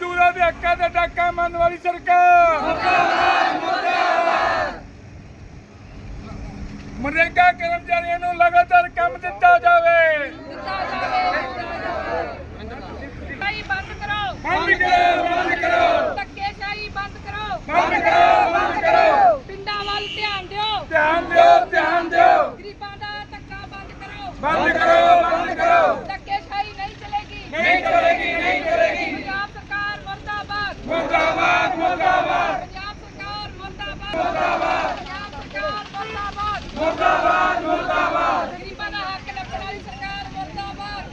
ਮਜ਼ਦੂਰਾਂ ਦੇ ਹੱਕਾਂ ਦਾ ਡਾਕਾ ਮੰਨ ਵਾਲੀ ਸਰਕਾਰ। ਮਨਰੇਗਾ ਕਰਮਚਾਰੀਆਂ ਨੂੰ ਲਗਾਤਾਰ ਕੰਮ ਦਿੱਤਾ ਜਾਵੇ ਭਾਈ ਬੰਦ ਕਰੋ ਬੰਦ ਕਰੋ ਬੰਦ ਕਰੋ ਧੱਕੇਸ਼ਾਹੀ ਬੰਦ ਕਰੋ ਬੰਦ ਕਰੋ ਬੰਦ ਕਰੋ ਪਿੰਡਾਂ ਵੱਲ ਧਿਆਨ ਦਿਓ ਧਿਆਨ ਦਿਓ ਧਿਆਨ ਦਿਓ ਗਰੀਬਾਂ ਦਾ ਧੱਕਾ ਬੰਦ ਕਰੋ ਬੰਦ ਕਰੋ ਬੰਦ ਕਰੋ ਧੱਕੇਸ਼ਾਹੀ ਨਹੀਂ ਚਲੇਗੀ ਨਹੀਂ ਚਲੇਗੀ ਨਹੀਂ ਚਲੇਗੀ ਪੰਜਾਬ ਸਰਕਾਰ ਮਰਦਾਬਾਦ ਮੁਰਦਾਬਾਦ ਮੁਰਦਾਬਾਦ ਪੰਜਾਬ ਸਰਕਾਰ ਮਰਦਾਬਾਦ ਪੰਜਾਬ ਸਰਕਾਰ ਮਰਦਾਬਾਦ ਮੁਰਦਾਬਾਦ ਮੁਰਦਾਬਾਦ ਗਰੀਬਾਂ ਦਾ ਹੱਕ ਲੱਭਣ ਵਾਲੀ ਸਰਕਾਰ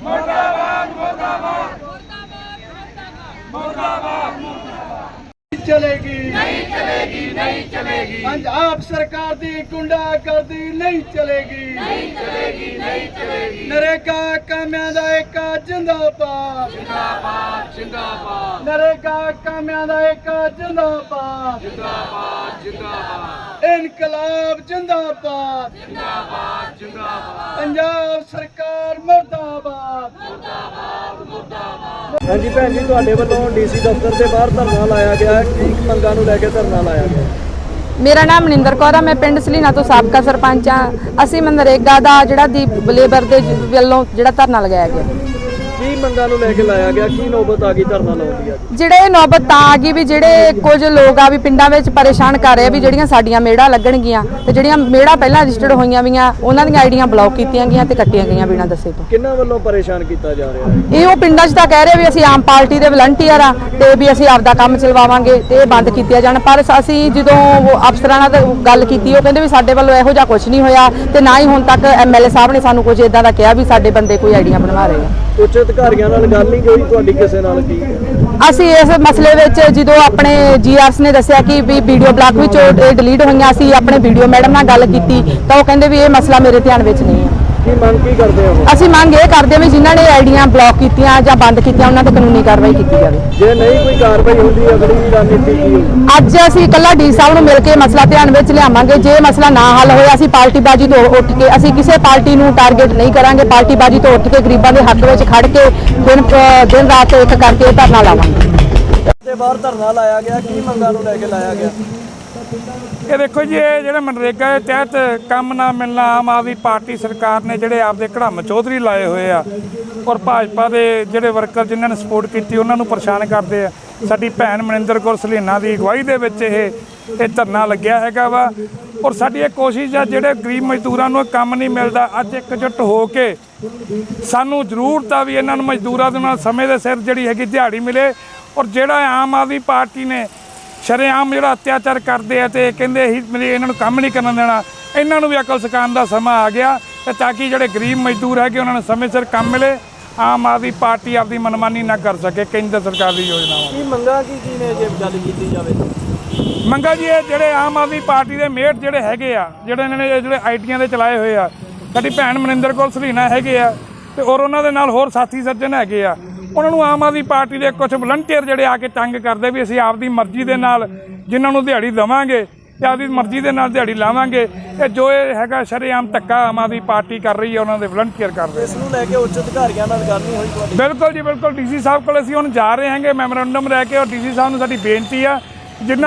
ਮਰਦਾਬਾਦ ਮੁਰਦਾਬਾਦ। ਮੁਰਦਾਬਾਦ ਮਰਦਾਬਾਦ। ਚਲੇਗੀ। ਨਹੀਂ ਚਲੇਗੀ ਨਹੀਂ ਚਲੇਗੀ। ਪੰਜਾਬ ਸਰਕਾਰ ਦੀ ਗੁੰਡਾਗਰਦੀ ਨਹੀਂ ਚਲੇਗੀ। ਨਹੀਂ ਚਲੇਗੀ ਨਹੀਂ ਚਲੇਗੀ। ਨਰੇਗਾ ਕਾਮਿਆਂ ਦਾ ਇੱਕ ਜਿੰਦਾਬਾਦ। ਜਿੰਦਾਬਾਦ ਜਿੰਦਾਬਾਦ। ਨਰੇਗਾ ਕਾਮਿਆਂ ਦਾ ਇੱਕ ਜਿੰਦਾਬਾਦ। ਜਿੰਦਾਬਾਦ ਜਿੰਦਾਬਾਦ। ਇਨਕਲਾਬ ਜਿੰਦਾਬਾਦ। ਜਿੰਦਾਬਾਦ ਜਿੰਦਾਬਾਦ। ਪੰਜਾਬ ਸਰਕਾਰ ਮਰਦਾਬਾਦ। ਹਾਂਜੀ ਭੈਣ ਜੀ ਤੁਹਾਡੇ ਵੱਲੋਂ ਡੀਸੀ ਦਫ਼ਤਰ ਦੇ ਬਾਹਰ ਧਰਨਾ ਲਾਇਆ ਗਿਆ ਹੈ। ਕੀ ਮੰਗਾਂ ਨੂੰ ਲੈ ਕੇ ਧਰਨਾ ਲਾਇਆ ਗਿਆ ਮੇਰਾ ਨਾਮ ਮਨਿੰਦਰ ਕੌਰ ਆ ਮੈਂ ਪਿੰਡ ਸਲੀਨਾ ਤੋਂ ਸਾਬਕਾ ਸਰਪੰਚ ਆ। ਅਸੀਂ ਮਨਰੇਗਾ ਦਾ ਜਿਹੜਾ ਦੀ ਲੇਬਰ ਦੇ ਵੱਲੋਂ ਜਿਹੜਾ ਧਰਨਾ ਲਗਾਇਆ ਗਿਆ। ਕੀ ਮੰਗਾਂ ਨੂੰ ਲੈ ਕੇ ਲਾਇਆ ਗਿਆ? ਕੀ ਨੌਬਤ ਆ ਗਈ ਧਰਨਾ ਲਾਉਣ ਦੀ ਅੱਜ? ਜਿਹੜੇ ਇਹ ਨੌਬਤ ਤਾਂ ਆ ਗਈ ਵੀ ਜਿਹੜੇ ਕੁਝ ਲੋਕ ਆ ਵੀ ਪਿੰਡਾਂ ਵਿੱਚ ਪਰੇਸ਼ਾਨ ਕਰ ਰਹੇ ਆ ਵੀ ਜਿਹੜੀਆਂ ਸਾਡੀਆਂ ਮੇੜਾਂ ਲੱਗਣਗੀਆਂ ਤੇ ਜਿਹੜੀਆਂ ਮੇੜਾਂ ਪਹਿਲਾਂ ਰਜਿਸਟਰਡ ਹੋਈਆਂ ਵੀਆਂ ਉਹਨਾਂ ਦੀਆਂ ਆਈਡੀਆਂ ਬਲੌਕ ਕੀਤੀਆਂ ਗਈਆਂ ਤੇ ਕੱਟੀਆਂ ਗਈਆਂ ਬਿਨਾਂ ਦੱਸੇ ਤੋਂ। ਕਿੰਨਾਂ ਵੱਲੋਂ ਪਰੇਸ਼ਾਨ ਕੀਤਾ ਜਾ ਰਿਹਾ? ਹੈ ਇਹ ਉਹ ਪਿੰਡਾਂ 'ਚ ਤਾਂ ਕਹਿ ਰਹੇ ਵੀ ਅਸੀਂ ਆਮ ਪਾਰਟੀ ਦੇ ਵਲੰਟੀਅਰ ਆ ਤੇ ਵੀ ਅਸੀਂ ਆਪਦਾ ਕੰਮ ਚਲਵਾਵਾਂਗੇ ਤੇ ਇਹ ਬੰਦ ਕੀਤੀਆਂ ਜਾਣ। ਪਰ ਅਸੀਂ ਜਦੋਂ ਉਹ ਅਫਸਰਾਂ ਨਾਲ ਗੱਲ ਕੀਤੀ ਉਹ ਕਹਿੰਦੇ ਵੀ ਸਾਡੇ ਵੱਲੋਂ ਇਹੋ ਜਿਹਾ ਕੁਝ ਨਹੀਂ ਹੋਇਆ ਤੇ ਨਾ ਹੀ ਹੁਣ ਤੱਕ ਐਮਐਲਏ ਸਾਹਿਬ ਨੇ ਸਾਨੂੰ ਕੁਝ ਇਦਾਂ ਦਾ ਕਿਹਾ ਵੀ ਸਾਡੇ ਬੰਦੇ ਕੋਈ ਆਈਡੀਆਂ ਬਣਵਾ ਰਹੇ ਆ। ਉੱਚ ਅਧਿਕਾਰੀਆਂ ਨਾਲ ਗੱਲ ਨਹੀਂ ਹੋਈ, ਤੁਹਾਡੀ ਕਿਸੇ ਨਾਲ ਕੀ? ਅਸੀਂ ਇਸ ਮਸਲੇ ਵਿੱਚ ਜਦੋਂ ਆਪਣੇ ਜੀਆਰਸ ਨੇ ਦੱਸਿਆ ਕਿ ਵੀ ਵੀਡੀਓ ਬਲਾਕ ਵਿੱਚੋਂ ਇਹ ਡਿਲੀਟ ਹੋਈਆਂ ਸੀ, ਆਪਣੇ ਵੀਡੀਓ ਮੈਡਮ ਨਾਲ ਗੱਲ ਕੀਤੀ, ਤਾਂ ਉਹ ਕਹਿੰਦੇ ਵੀ ਇਹ ਮਸਲਾ ਮੇਰੇ ਧਿਆਨ ਵਿੱਚ ਨਹੀਂ ਕੀ ਮੰਗ ਕੀ ਕਰਦੇ ਹੋ ਅਸੀਂ ਮੰਗ ਇਹ ਕਰਦੇ ਹਾਂ ਵੀ ਜਿਨ੍ਹਾਂ ਨੇ ਆਈਡੀਆਂ ਬਲੌਕ ਕੀਤੀਆਂ ਜਾਂ ਬੰਦ ਕੀਤੀਆਂ ਉਹਨਾਂ ਤੇ ਕਾਨੂੰਨੀ ਕਾਰਵਾਈ ਕੀਤੀ ਜਾਵੇ। ਜੇ ਨਹੀਂ ਕੋਈ ਕਾਰਵਾਈ ਹੁੰਦੀ ਅਗਲੀ ਰਣਨੀਤੀ ਕੀ ਹੋਊ? ਅੱਜ ਅਸੀਂ ਇਕੱਲਾ ਡੀ ਸਾਹਿਬ ਨੂੰ ਮਿਲ ਕੇ ਮਸਲਾ ਧਿਆਨ ਵਿੱਚ ਲਿਆਵਾਂਗੇ। ਜੇ ਮਸਲਾ ਨਾ ਹੱਲ ਹੋਇਆ ਅਸੀਂ ਪਾਰਟੀਬਾਜ਼ੀ ਤੋਂ ਉੱਠ ਕੇ ਅਸੀਂ ਕਿਸੇ ਪਾਰਟੀ ਨੂੰ ਟਾਰਗੇਟ ਨਹੀਂ ਕਰਾਂਗੇ। ਪਾਰਟੀਬਾਜ਼ੀ ਤੋਂ ਉੱਠ ਕੇ ਗਰੀਬਾਂ ਦੇ ਹੱਕ ਵਿੱਚ ਖੜ ਕੇ ਦਿਨ ਦਿਨ ਰਾਤ ਇੱਕ ਕਰਕੇ ਧਰਨਾ ਲਾਵਾਂਗੇ। ਦੇ ਬਾਹਰ ਧਰਨਾ ਲਾਇਆ ਗਿਆ ਕੀ ਮੰਗਾਂ ਨੂੰ ਲੈ ਕੇ ਲਾਇਆ ਗਿਆ? ਇਹ ਦੇਖੋ ਜੀ, ਇਹ ਜਿਹੜਾ ਮਨਰੇਗਾ ਦੇ ਤਹਿਤ ਕੰਮ ਨਾ ਮਿਲਣਾ ਆਮ ਆਦਮੀ ਪਾਰਟੀ ਸਰਕਾਰ ਨੇ ਜਿਹੜੇ ਆਪਦੇ ਘੜਮ ਚੌਧਰੀ ਲਾਏ ਹੋਏ ਆ ਔਰ ਭਾਜਪਾ ਦੇ ਜਿਹੜੇ ਵਰਕਰ ਜਿਨ੍ਹਾਂ ਨੇ ਸਪੋਰਟ ਕੀਤੀ ਉਹਨਾਂ ਨੂੰ ਪਰੇਸ਼ਾਨ ਕਰਦੇ ਆ। ਸਾਡੀ ਭੈਣ ਮਨਿੰਦਰ ਕੌਰ ਸਲੀਨਾ ਦੀ ਅਗਵਾਈ ਦੇ ਵਿੱਚ ਇਹ ਇਹ ਧਰਨਾ ਲੱਗਿਆ ਹੈਗਾ ਵਾ। ਔਰ ਸਾਡੀ ਇਹ ਕੋਸ਼ਿਸ਼ ਆ, ਜਿਹੜੇ ਗਰੀਬ ਮਜ਼ਦੂਰਾਂ ਨੂੰ ਕੰਮ ਨਹੀਂ ਮਿਲਦਾ, ਅੱਜ ਇਕਜੁੱਟ ਹੋ ਕੇ ਸਾਨੂੰ ਜ਼ਰੂਰਤ ਆ ਵੀ ਇਹਨਾਂ ਨੂੰ ਮਜ਼ਦੂਰਾਂ ਦੇ ਨਾਲ ਸਮੇਂ ਦੇ ਸਿਰ ਜਿਹੜੀ ਹੈਗੀ ਦਿਹਾੜੀ ਮਿਲੇ। ਔਰ ਜਿਹੜਾ ਆਮ ਆਦਮੀ ਪਾਰਟੀ ਨੇ ਸ਼ਰੇਆਮ ਜਿਹੜਾ ਅਤਿਆਚਾਰ ਕਰਦੇ ਆ ਤੇ ਕਹਿੰਦੇ ਅਸੀਂ ਮੇਰੇ ਇਹਨਾਂ ਨੂੰ ਕੰਮ ਨਹੀਂ ਕਰਨ ਦੇਣਾ ਇਹਨਾਂ ਨੂੰ ਵੀ ਅਕਲ ਸਿਖਾਉਣ ਦਾ ਸਮਾਂ ਆ ਗਿਆ ਤੇ ਤਾਂ ਕਿ ਜਿਹੜੇ ਗਰੀਬ ਮਜ਼ਦੂਰ ਹੈਗੇ ਉਹਨਾਂ ਨੂੰ ਸਮੇਂ ਸਿਰ ਕੰਮ ਮਿਲੇ ਆਮ ਆਦਮੀ ਪਾਰਟੀ ਆਪਦੀ ਮਨਮਾਨੀ ਨਾ ਕਰ ਸਕੇ ਕੇਂਦਰ ਸਰਕਾਰ ਦੀ ਯੋਜਨਾਵਾਂ। ਕੀ ਮੰਗਾਂ ਕੀ ਕੀ ਨੇ ਜੇ ਗੱਲ ਕੀਤੀ ਜਾਵੇ ਮੰਗਾ ਜੀ ਇਹ ਜਿਹੜੇ ਆਮ ਆਦਮੀ ਪਾਰਟੀ ਦੇ ਮੇਅਰ ਜਿਹੜੇ ਹੈਗੇ ਆ ਜਿਹੜੇ ਇਹਨਾਂ ਨੇ ਜਿਹੜੇ ਆਈਟੀਆਂ ਦੇ ਚਲਾਏ ਹੋਏ ਆ ਸਾਡੀ ਭੈਣ ਮਨਿੰਦਰ ਕੌਰ ਸਲੀਨਾ ਹੈਗੇ ਆ ਤੇ ਔਰ ਉਹਨਾਂ ਦੇ ਨਾਲ ਹੋਰ ਸਾਥੀ ਸੱਜਣ ਹੈਗੇ ਆ ਉਹਨਾਂ ਨੂੰ ਆਮ ਆਦਮੀ ਪਾਰਟੀ ਦੇ ਕੁਝ ਵਲੰਟੀਅਰ ਜਿਹੜੇ ਆ ਕੇ ਤੰਗ ਕਰਦੇ ਵੀ ਅਸੀਂ ਆਪਦੀ ਮਰਜ਼ੀ ਦੇ ਨਾਲ ਜਿਨ੍ਹਾਂ ਨੂੰ ਦਿਹਾੜੀ ਦੇਵਾਂਗੇ ਤੇ ਆਪਦੀ ਮਰਜ਼ੀ ਦੇ ਨਾਲ ਦਿਹਾੜੀ ਲਾਵਾਂਗੇ ਇਹ ਜੋ ਇਹ ਹੈਗਾ ਸ਼ਰੇਆਮ ਧੱਕਾ ਆਮ ਆਦਮੀ ਪਾਰਟੀ ਕਰ ਰਹੀ ਹੈ ਉਹਨਾਂ ਦੇ ਵਲੰਟੀਅਰ ਕਰ ਰਹੇ ਇਸ ਨੂੰ ਲੈ ਕੇ ਉੱਚ ਅਧਿਕਾਰੀਆਂ ਨਾਲ ਗੱਲ ਨਹੀਂ ਹੋਈ ਤੁਹਾਡੀ? ਬਿਲਕੁਲ ਜੀ ਬਿਲਕੁਲ ਡੀਸੀ ਸਾਹਿਬ ਕੋਲ ਅਸੀਂ ਹੁਣ ਜਾ ਰਹੇ ਹਾਂਗੇ ਮੈਮੋਰੰਡਮ ਲੈ ਕੇ ਔਰ ਡੀਸੀ ਸਾਹਿਬ ਨੂੰ ਸਾਡੀ ਬੇਨਤੀ ਆ ਜਿੰਨਾ